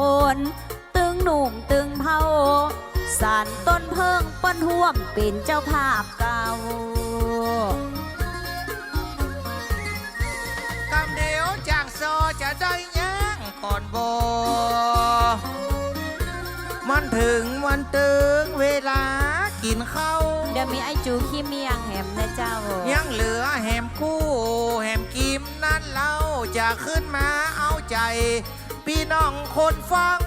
คน ตึงหนุ่มตึงเผาสารต้นเพิงป้นห่วมเป็นเจ้าภาพเก่ากำเดียวจากโซจะได้ยังก่อนบอมันถึงวันตึงเวลากินข้าวเดี๋ยวมีไอจูขี้เมียงแหมนะเจ้า ยังเหลือแหมคู่แหมกิมนั่นเราจะขึ้นมาเอาใจพี่ น้องคนฟัง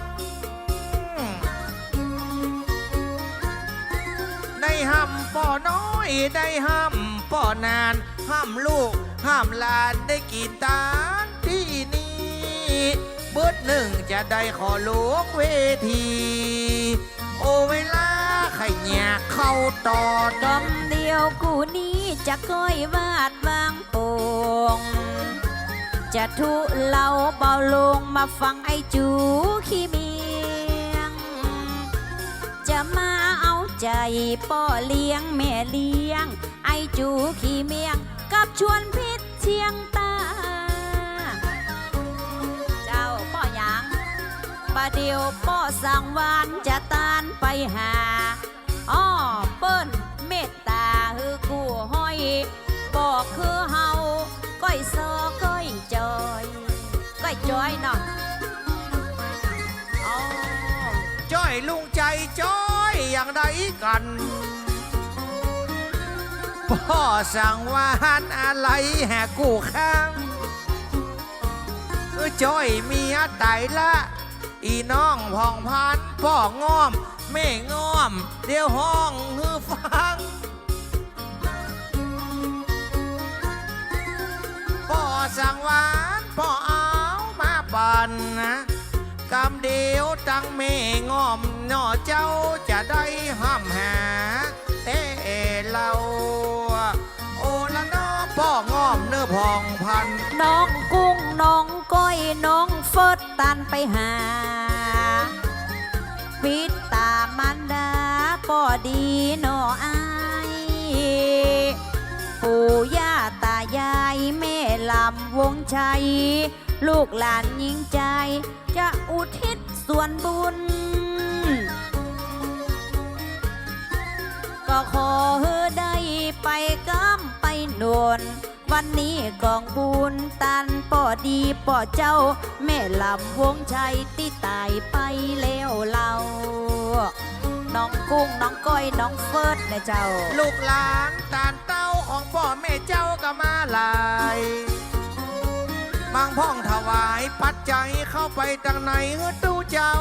ได้ห้ำป่อน้อย ได้ห้ำป่อนาน ห้ำลูก ห้ามหลานได้กินตานที่นี่เบิดหนึ่งจะได้ขอลวงเวที โอเวลาไขแยกเข้าต่อดกำเดียวกูนี้จะก้อยวาดวางโป่ง จะทุเลาเบาลงมาฟังไอจูขี้เมียง จะมาเอาใจป่อเลี้ยงแม่เลี้ยง ไอจูขี้เมียง กับชวนพิษเชียงตา เจ้าป่อหยังประเดี๋ยวป่อสังวานจะตานไปหาอ้อเปิ้นเมตตาคือกูห้อยบอกคือเฮา ก้อยจอยเนาะจ้อยลุงใจจ้อยอย่างใดกันพ่อสั่งวานอะไรแหกกูข้างเออจ้อยเมียไตาละ อีน้องพ่องพันพ่องอมแม่งอม เดี๋ยวห้องฮือฟังพ่อสั่งหวานพ่อ นะกำเดียวตั้งเมงอมนอเจ้าจะได้ห้ามหาแต่เราโอละนอพ่องอมเนื้อพองพัน น้องกุ้งน้องก้อยน้องเฟิดตันไปหาปิดตามันดาป่อดีนออายปู่ย่าตายายแม่ลำวงชัย ลูกหลานยิ่งใจ จะอุทิศส่วนบุญ ก็ขอได้ไปกำไปนวลวันนี้กองบุญตันป่อดีป่อเจ้า แม่ลำวงชัยที่ตายไปแล้วเราน้องกุ้งน้องก้อยน้องเฟิร์ดนะเจ้า ลูกหลานตานายปัจจัยเข้าไปตังในฮือตู้เจ้า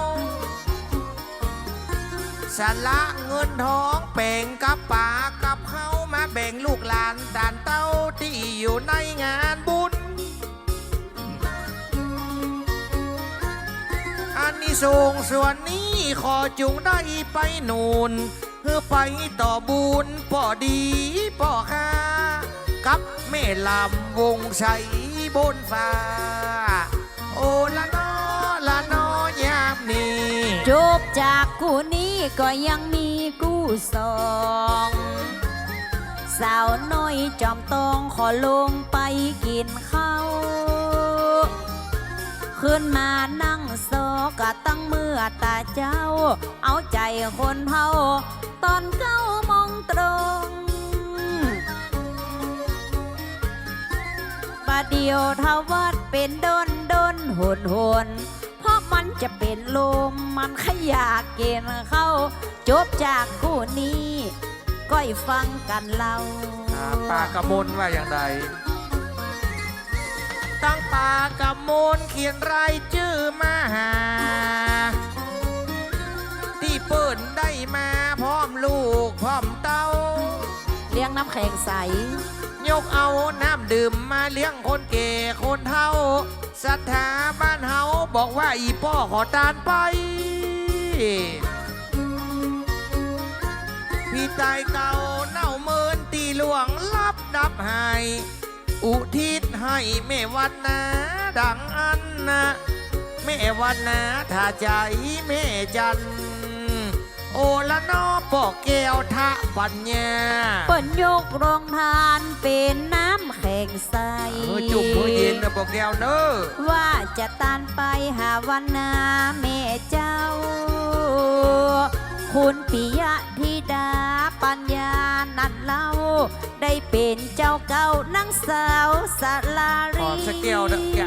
สละเงินทองแบ่งกับป่ากับเขามาแบ่งลูกหลานตานเต้าที่อยู่ในงานบุญอันนี้ส่งส่วนนี้ขอจุงได้ไปนูนเพื่อไปต่อบุญป่อดีป่อค้ากับแม่ลำวงใสบนฟ้า โอละนอละนอยามนี้จบจากกูนี้ก็ยังมีกูสองสาวน้อยจอมตองขอลงไปกินข้าวขึ้นมานั่งโซกะตั้งเมื่อตาเจ้า เอาใจคนเฮาตอนเก้ามองตรงประเดียวทวัดเป็นดน ดนหนหนเพราะมันจะเป็นลมมันขยากเกณฑ์เข้า จบจากคู่นี้ก้อยฟังกันเล่าอ่าปากกระมนว่าอย่างไรตั้งปากกระมนเขียนรายชื่อมาหา ที่เปิ่นได้มาพร้อมลูกพร้อมเต้า เลี้ยงน้ำแข็งใส ยกเอาน้ำดื่มมาเลี้ยงคนเก่คนเฒ่าศรัทธาบ้านเฮาบอกว่าอีพ่อขอตานไป พี่ตายเก่าเน่าเมินตีหลวงลับดับหายอุทิศให้แม่วันนาดังอันนะแม่วันนาถ้าใจแม่จัน โอละนอปอกแก้วทะปัญญาเปิ้นยกรองทานเป็นน้ำแข็งงใสเออจุ่มมือเย็นนะบอกแก้วเนอะว่าจะตานไปหาวันนาแม่เจ้า คุณปิยะธิดาปัญญานัดเล่า ได้เป็นเจ้าเก่านางสาวสาลาขอรีสเกลนะแก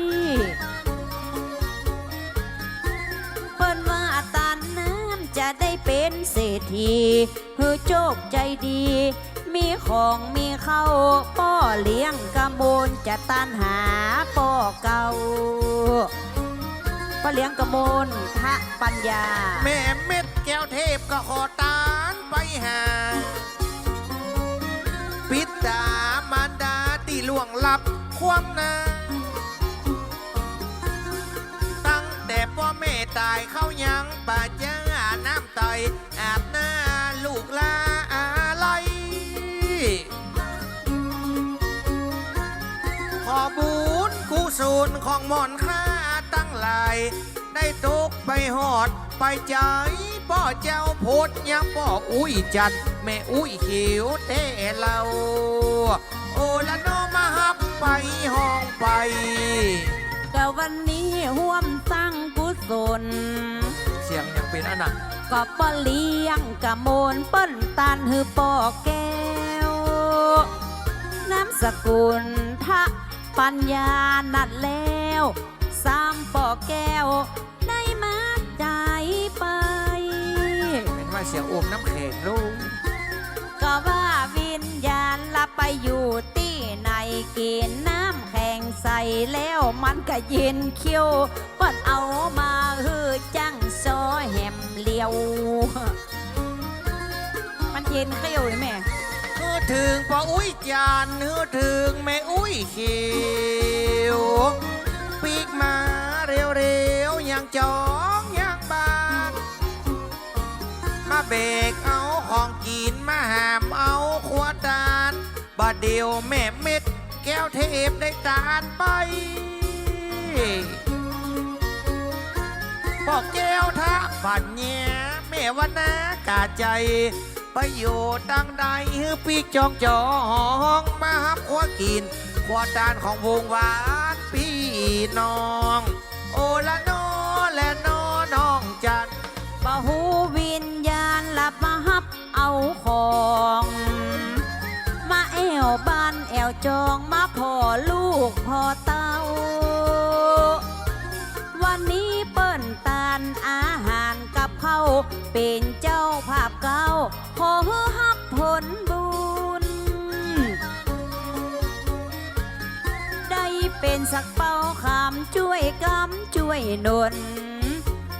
ได้เป็นเศรษฐีฮือโชคใจดี มีของมีเข้าป้อเลี้ยงกำมูลจะตานหาป้อเก่าป้อเลี้ยงกำมูลทะปัญญา แม่เม็ดแก้วเทพก็ขอตานไปหา ปิดตามารดาที่ล่วงลับความนาตั้งแต่พ่อแม่ตายเข้ายังป่าแจาน้ำไตอาบหน้าลูกลาอะไรขอบุญกุศลของหมอนค่าตั้งหลาย ได้ตกไปหอดไปใจพ่อเจ้าโพดยังพ่ออุ้ยจัด แม่อุ้ยขิวเต้เราโอละโนมาฮับไปห้องไปก็วันนี้ห่วมสร้างกุศล เสียงยังเป็นอันนั้นก็ ป้อเลี้ยงกะโมนเปิ้นตานฮือป้อแก้ว น้ำสกุลทะปัญญานัดแล้วสามป้อแก้ว ได้มาใจไป เป็นว่าเสียงโอมน้ำแข็งลูกก็ว่าวิญญาณลับไปอยู่ที่ไหน กินน้ำแข็งใส่แล้วมันก็เย็นเคี้ยวปิดเอามาฮือจังซอแหมเลียว มันเย็นเคี้ยวเลยแม่เฮือถึงพออุ้ยจานเฮือถึงแม่อุ้ยขิวปีกมาเร็วๆยังจองยังบานมาเบกเอาของกินมาหามเอาขวดตาลบาดเดียวแม่เม็ด ก้วเทพได้ตาลไปบอกแก้วท่าปัญญาแม่วันนากาใจไปอยู่ตั้งใดฮือปีกจองจองมาหับขวกินขวดาลของวงหวานพี่น้อง โอละนอและนอน้องจันบะหูวิญญาณหลับมาฮับเอาของ วบ้านแอวจองมาพ่อลูกพ่อเต้า วันนี้เปิ้นตานอาหารกับเขาเป็นเจ้าภาพเก่าขอฮับผลบุญ ได้เป็นสักเป้าคำช่วยกำช่วยนน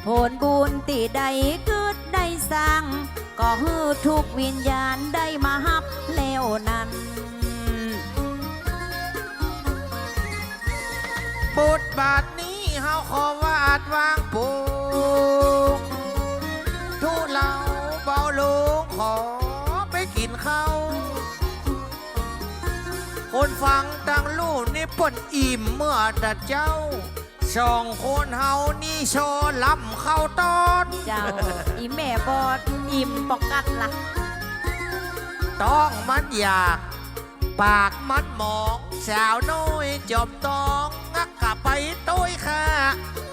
ผลบุญที่ใดเกิดได้สร้างก็ฮือทุกวิญญาณได้มาฮับแล้วนั้น บทบาทนี้เฮาขอวาดวางปูทุเลาเบาลงขอไปกินข้าวคนฟังตั้งลูกนี่ป่นอิ่มเมื่อดัดเจ้าสองคนเฮานี่โชว์ลำเข้าตอนเจ้า อีแม่บอดอิ่มปอกกัดละต้องมันอยาก ปากมันหมอง สาวน้อยจอมตอง งักกะไปต้อยค่ะ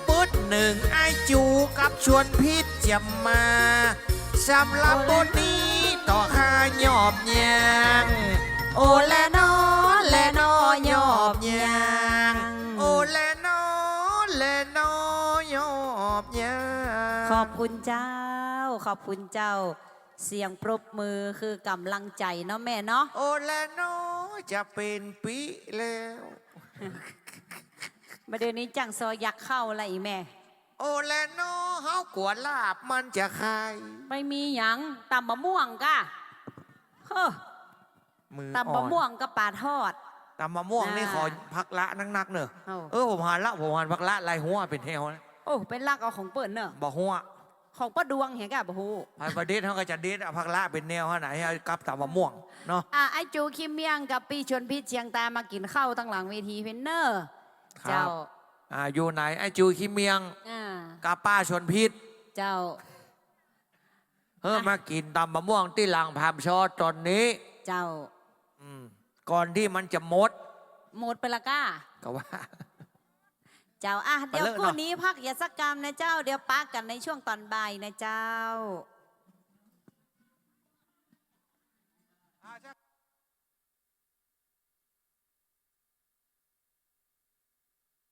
ปึ๊ดหนึ่งไอจูกับชวนพิษจะมาสำหรับบทนี้ต่อข้าหยอบยางโอแลนอแลนอหยอบยางโอแลนอแลนอหยอบยางขอบคุณเจ้า ขอบคุณเจ้า เสียงปรบมือคือกำลังใจเนาะแม่เนาะโอแลนอจะเป็นปีแล้ว มาเดี๋ยวนี้จังซอยักเข้าอะไรอีแม่ โอแลโนเฮากวดลาบมันจะคายไม่มีหยังตำมะม่วงกะเฮ้อมือตำมะม่วงกับปลาทอด ตำมะม่วงนี่อ่าขอพักละนักๆเนอะเอ้าเออผมหันละผมหันพักละลายหัวเป็นเทวนะโอ้เป็นลักเอาของเปิดเนอะบอกหัวของป้าดวงเห็นกะบฮูพันประเด็เขาก็จะเด็ดเอาพักละเป็นแนวขนาดให้กับตำมะม่วงเนาะอะไอจูคิมเมียงกับปีชวนพิษเชียงตามากินข้าวตั้งหลังเวทีเพนเนอร์ครับ เจ้าอ่าอยู่ไหน ไอ้จูขี้เมียงอ่ากับป้าชนพิษเจ้าเฮ้อมากินตำมะม่วงที่หลังพามชอตอนนี้เจ้า อืมก่อนที่มันจะหมด หมดไปละก้า ก็ว่า เจ้าอะเดี๋ยวไปเลยเนอะกู้นี้พักอย่าสักกรรมนะเจ้า เดี๋ยวปักกันในช่วงตอนบ่ายนะเจ้า